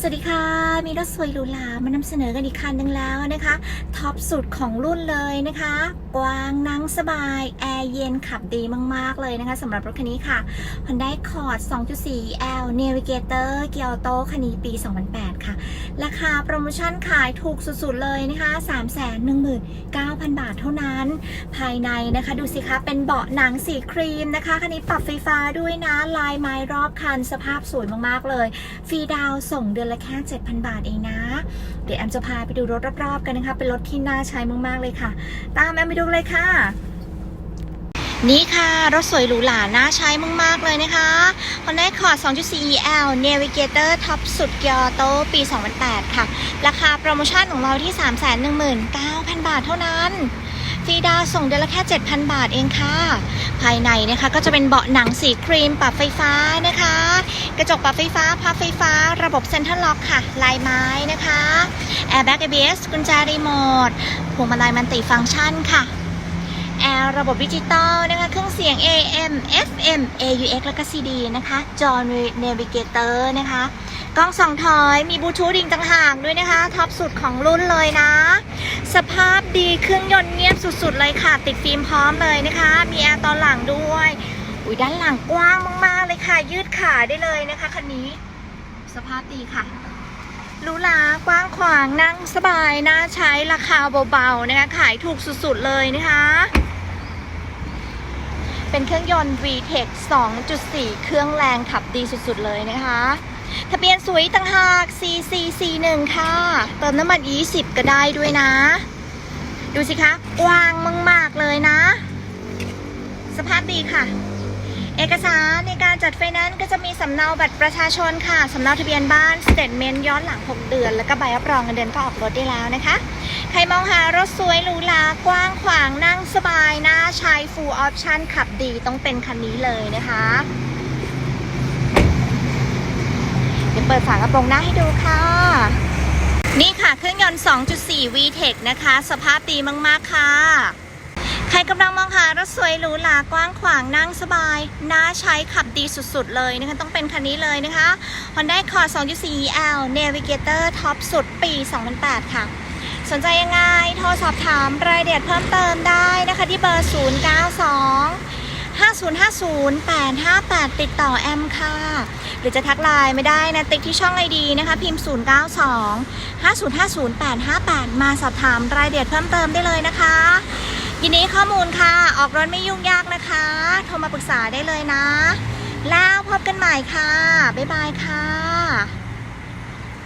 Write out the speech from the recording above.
สวัสดีค่ะ มีรถสวยหรูหรามานำเสนอกันอีกคันหนึ่งแล้วนะคะ ท็อปสุดของรุ่นเลยนะคะ กว้างนั่งสบาย แอร์เย็นขับดีมาก ๆ เลยนะคะสำหรับรถคันนี้ค่ะ Hyundai Accord 2.4 L Navigator เกียร์โตคันนี้ปี 2008 ค่ะ ราคาโปรโมชั่นขายถูกสุด ๆ เลยนะคะ 319,000 บาทเท่านั้น ภายในนะคะ ดูสิคะเป็นเบาะหนังสีครีมนะคะคันนี้ปรับไฟฟ้าด้วยนะลายไม้รอบคันสภาพสวยมากๆเลย ฟรีดาวส่งเดือนละแค่ 7,000 บาทเองนะ เดี๋ยวแอมจะพาไปดูรถรอบๆกันนะคะ เป็นรถที่น่าใช้มากๆเลยค่ะ ตามแอมไปดูเลยค่ะ นี่ค่ะ รถสวยหรูหราน่าใช้มาก ๆ เลยนะคะ Honda Accord 2.4 L Navigator ท็อปสุดเกียร์โตปี 2008 ค่ะ ราคาโปรโมชั่นของเราที่ 319,000 บาทเท่านั้นฟรีดาวส่งเดือนละแค่ 7,000 บาทเองค่ะ ภายในนะคะก็จะเป็นเบาะหนังสีครีมปรับไฟฟ้านะคะ กระจกปรับไฟฟ้าพับไฟฟ้า ระบบเซ็นทรัลล็อกค่ะ ลายไม้นะคะ Airbag ABS กุญแจรีโมทพวงมาลัยมันติฟังก์ชันค่ะแอร์ระบบดิจิตอลนะคะเครื่องเสียง AM FM AUX แล้วก็ CD นะคะจอ Navigator นะคะ กล้องสองถอยมีบลูทูธอีกต่างหากด้วยนะคะ ท็อปสุดของรุ่นเลยนะ สภาพดีเครื่องยนต์เงียบสุดๆเลยค่ะ ติดฟิล์มพร้อมเลยนะคะ มีแอร์ตอนหลังด้วย อุ้ยด้านหลังกว้างมากๆเลยค่ะ ยืดขาได้เลยนะคะคันนี้ สภาพดีค่ะรูหรากว้างขวางนั่งสบายน่าใช้ราคาเบาๆนะคะขายถูกสุดๆเลยนะคะ เป็นเครื่องยนต์ VTEC 2.4 เครื่องแรงขับดีสุดๆเลยนะคะ ทะเบียนสวยต่างหาก CC41 ค่ะ เติมน้ำมัน 20 ก็ได้ด้วยนะ ดูสิคะกว้างมากๆเลยนะ สภาพดีค่ะ เอกสารในการจัดไฟแนนซ์ก็จะมีสำเนาบัตรประชาชนค่ะ สำเนาทะเบียนบ้านสเตทเมนต์ย้อนหลัง 6 เดือน แล้วก็ใบรับรองเงินเดือนก็ออกรถได้แล้วนะคะ ใครมองหารถสวยหรูหรากว้างขวางนั่งสบายน่าใช้ full option ขับดีต้องเป็นคันนี้เลยนะคะ ดี๋ยวเปิดฝากระโปรงหน้าให้ดูค่ะ นี่ค่ะเครื่องยนต์ 2.4 VTEC นะคะ สภาพดีมาก ๆ ค่ะ ใครกำลังมองหารถสวยหรูหรากว้างขวางนั่งสบาย น่าใช้ขับดีสุด ๆ เลยนะคะ ต้องเป็นคันนี้เลยนะคะ Honda Accord 2.4 L Navigator ท็อปสุดปี 2008 ค่ะสนใจยังไง โทรสอบถามรายละเอียดเพิ่มเติมได้นะคะที่เบอร์ 092 5050 858ติดต่อแอมค่ะ หรือจะทักไลน์ไม่ได้นะ ติ๊กที่ช่องไอดีนะคะ พิมพ์ 092 5050 858 มาสอบถามรายละเอียดเพิ่มเติมได้เลยนะคะ ยินดีข้อมูลค่ะ ออกรถไม่ยุ่งยากนะคะ โทรมาปรึกษาได้เลยนะ แล้วพบกันใหม่ค่ะ บ๊ายบายค่ะ